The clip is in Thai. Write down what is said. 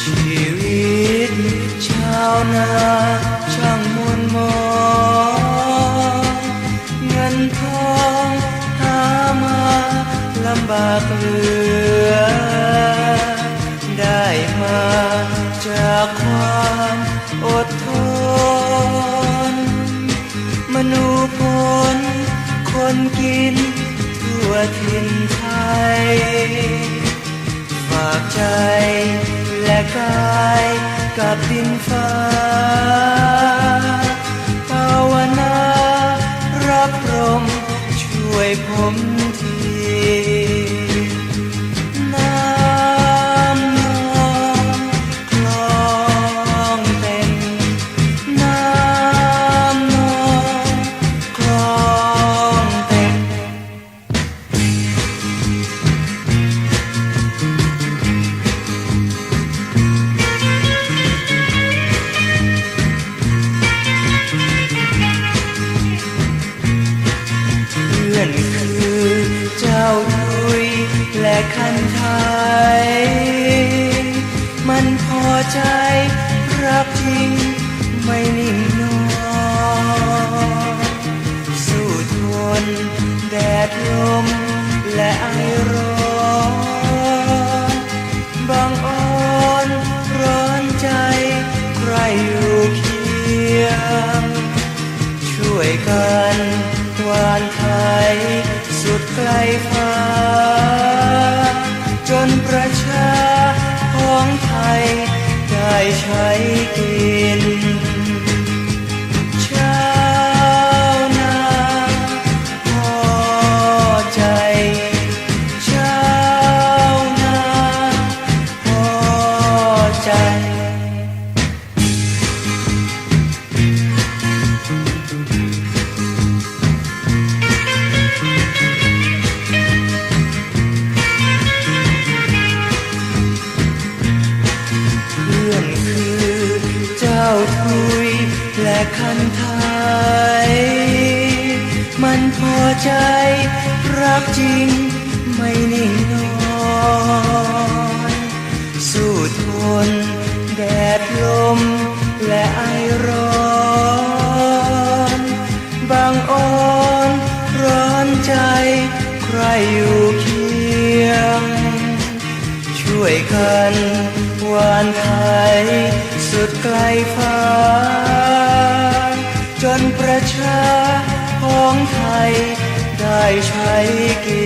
ชีวิตชาวนา คนกิน ทั่วถิ่นไทย ฝากใจและกายกับดินฟ้าภาวนา รับพรมช่วยผมที ยและคันไทย มันพอใจรักจริงไม่นิ่งนอนสู้ทนแดดลมและไอร้อนบางอ่อนร้อนใจใครอยู่เคียง ช่วยกันวานไทย ไกลฟ้า จนประชาของไทยได้ใช้กิน เจ้าทุยและคันไทย มันพอใจ รักจริงไม่นิ่งนอนสู้ทน แดดลมและไอร้อนบางอ่อนร้อนใจ ใครอยู่เคียง ช่วยกันหวานไทย กลฟ้า จนประชาของไทยได้ใช้กิน